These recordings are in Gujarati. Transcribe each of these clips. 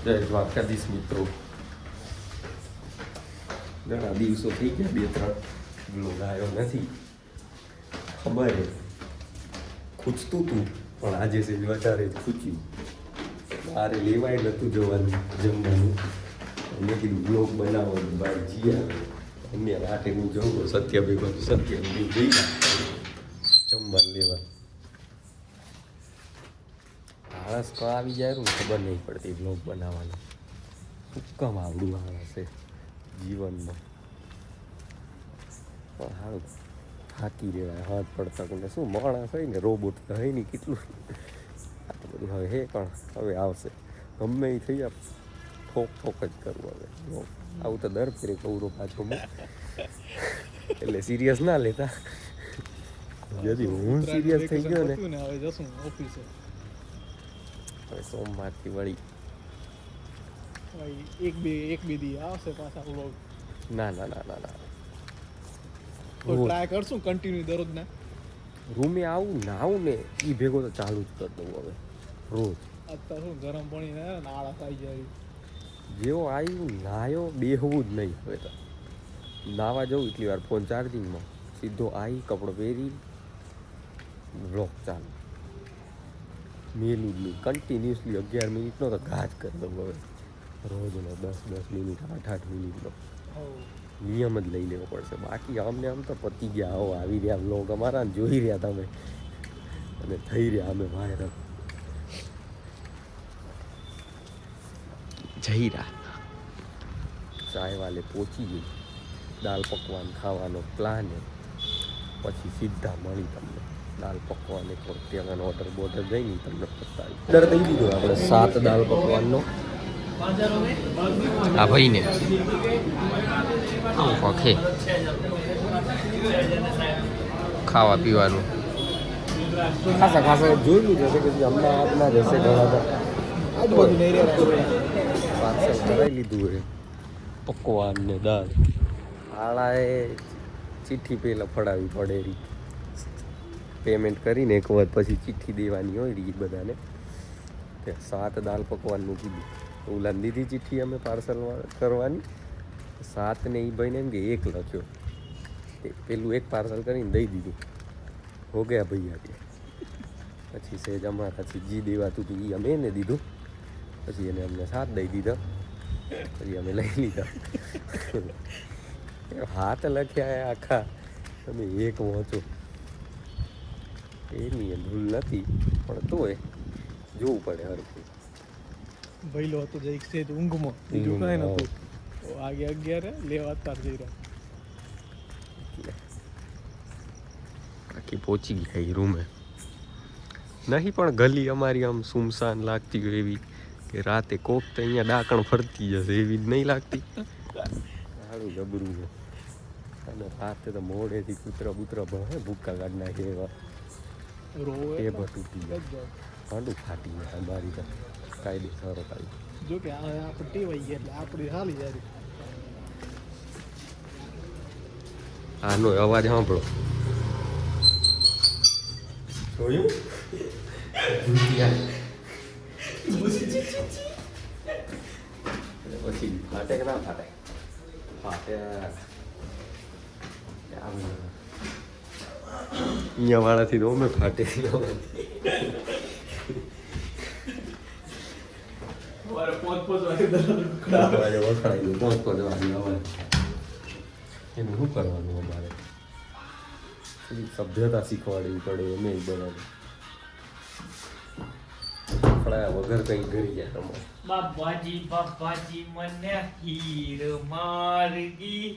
જય દ્વારકાધીશ મિત્રો ઘણા દિવસો થઈ ગયા બે ત્રણ બ્લોગ આવ્યો નથી ખબર ખૂચતું તું પણ આજે છે વધારે ખૂચ્યું મારે લેવાય નહોતું જવાનું જમવાનું મેં કીધું બ્લોગ બનાવવાનું બહાર જી આવે અમને રાતે હું તો સત્ય ભેગો સત્ય જઈ જમવાનું લેવા આળસ તો આવી જાય ને ખબર નહીં પડતી બ્લોગ બનાવવાનું. શું કામ આવડું છે જીવનમાં. પણ સારું થાકી રહેવાય હાથ પડતા કોને શું માણસ હોય ને રોબોટ તો હોય નહીં કેટલું. આ તો બધું હવે હે પણ હવે આવશે. ગમે એ થઈ જાય ઠોક ઠોક જ કરવું હવે. આવું તો દર ફેરે કૌરો પાછો એટલે સિરિયસ ના લેતા. ଯଦି હું સિરિયસ થઈ ગયો ને. ને હવે જશું ઓફિસે હવે સોમવારથી વળી. એક બે એક બે દી આવશે પાછા વ્લોગ ના ના ના ના ના. તો ટ્રાય કરશું કન્ટિન્યુ દરરોજ ના રૂમે આવું ને ને એ ભેગો તો ચાલુ જ કરી દઉં હવે રોજ. અત્યારે શું ગરમ પાણી ને નાળા થઈ જાય. જેવો આવ્યું નાયો બેહવું જ નહીં હવે તો. નાવા જવું એટલી વાર ફોન ચાર્જિંગમાં સીધો આવી કપડો પહેરી બ્લોક ચાલુ. મેલું જ નહીં. કન્ટિન્યુઅસલી અગિયાર મિનિટનો તો ઘા કરી દઉં હવે. રોજનો દસ દસ મિનિટ આઠ આઠ મિનિટનો. નિયમ જ લઈ લેવો પડશે. બાકી અમને આમ તો પતી ગયા. હો આવી રહ્યા બ્લોગ અમારા જોઈ રહ્યા તમે. અને થઈ રહ્યા અમે વાયરલ જઈ રહ્યા. ચાય વાલે પહોંચી ગઈ. દાલ પકવાન ખાવાનો પ્લાન છે પછી સીધા મળી તમને. દાલ પકવાન એક વખતે અમે ઓર્ડર બોર્ડર જઈને તમને બતાવી ઓર્ડર દઈ દીધો આપણે? સાત દાલ પકવાનનો. આ ભાઈને. ઓકે ખાવા પીવાનું. ખાસા ખાસા જોઈ જ હશે કે અમદાવાદ ના જશે પાર્સલ કરાવી લીધું છે પકવાન ને દાળ. આળાએ ચીઠી પહેલાં ફડાવી પડે પેમેન્ટ કરીને એક વાર પછી ચિઠ્ઠી દેવાની હોય રીત બધાને. તે સાત દાલ પકવાનનું કીધું ઓલા દીધી ચિઠ્ઠી અમે પાર્સલ કરવાની. સાત ને એ ભાઈને એમ કે એક લખ્યો. તે પેલું એક પાર્સલ કરીને દઈ દીધું. હો ગયા ભૈયા કે. પછી સહેજ અમારા પછી જી દેવાતું હતું એ અમે એને દીધું. પછી એને અમને સાથ દઈ દીધા. પછી અમે લઈ લીધા. હાથ લખ્યા આખા. તમે એક વાંચો એની એ ભૂલ નથી પણ તોય જોવું પડે હરખું. ભઈલો હતો જઈક છે તો ઊંઘમાં બીજું ઊંઘમાં, કાંઈ નતું તો આગે અગિયારે લેવા તાર જઈ રહ્યા. બાકી પહોંચી ગયા એ રૂમે. નહીં પણ ગલી અમારી આમ સુમસાન લાગતી હોય એવી કે રાતે કોક તો અહીંયા ડાકણ ફરતી જશે એવી જ નહીં લાગતી. સારું જબરું છે. અને રાતે તો મોડેથી કૂતરા બૂતરા ભણે ભૂક્કા કાઢ નાખે એવા. રોવે એ બધું તૂટી જાય. હાંડું ફાટી ગયા મારી તો કાયદેસર કાંઈ જો કે આ આપણે ટેવાઈ ગયા એટલે આપણી હાલી જાય. આનો અવાજ સાંભળો. જોયું? પછી ફાટે કે ના ફાટે? ફાટે. અહીંયા વાળાથી તો અમે ફાટે એનું શું કરવાનું અમારે? સભ્યતા શીખવાડવી પડે એમ બરાબર વખણાયા વગર કંઈ કરી જાય તમારે. બાબાજી બાબાજી મને હીર મારગી.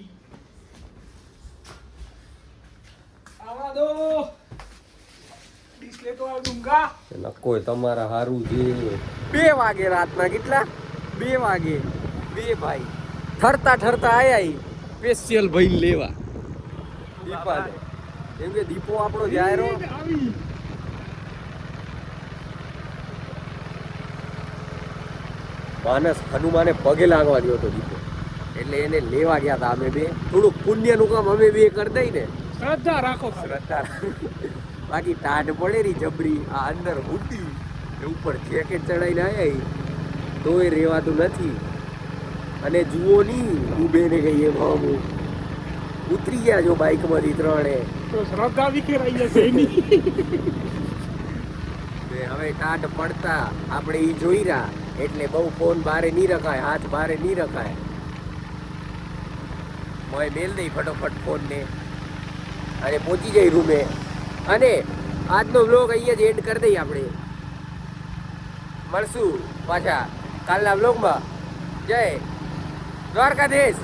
આવા દો. નક્કો તમારા હારું જે બે વાગે રાતના કેટલા? બે વાગે. બે ભાઈ. ઠરતા ઠરતા આયા સ્પેશિયલ ભાઈ લેવા. દીપા કેમ કે દીપો આપણો જાયરો માનસ હનુમાને પગે લાગવા ગયો હતો દીપો. એટલે એને લેવા ગયા હતા અમે બે. થોડુંક પુણ્યનું કામ અમે બે કરી દઈ ને. શ્રદ્ધા રાખો. શ્રદ્ધા બાકી ટાઢ પડે રી જબરી આ અંદર એ ઉપર જેકેટ ચડાવીને આવ્યા તો એ રહેવાતું નથી. અને જુઓ નહીં ડૂબેને કહીએ મામું ઉતરી ગયા જો બાઇકમાંથી ત્રણે. તો શ્રદ્ધા વિખેરાઈ જશે એની. હવે ટાઢ પડતા આપણે એ જોઈ રહ્યા. એટલે બહુ ફોન બારે નહીં રખાય હાથ બારે નહીં રખાય. મોય મેલ દઈ ફટોફટ ફોનને અને પહોંચી જાય રૂમે. અને આજનો વ્લોગ અહીંયા જ એન્ડ કરી દઈએ આપણે. મળશું પાછા કાલના વ્લોગમાં જય દ્વારકાધીશ.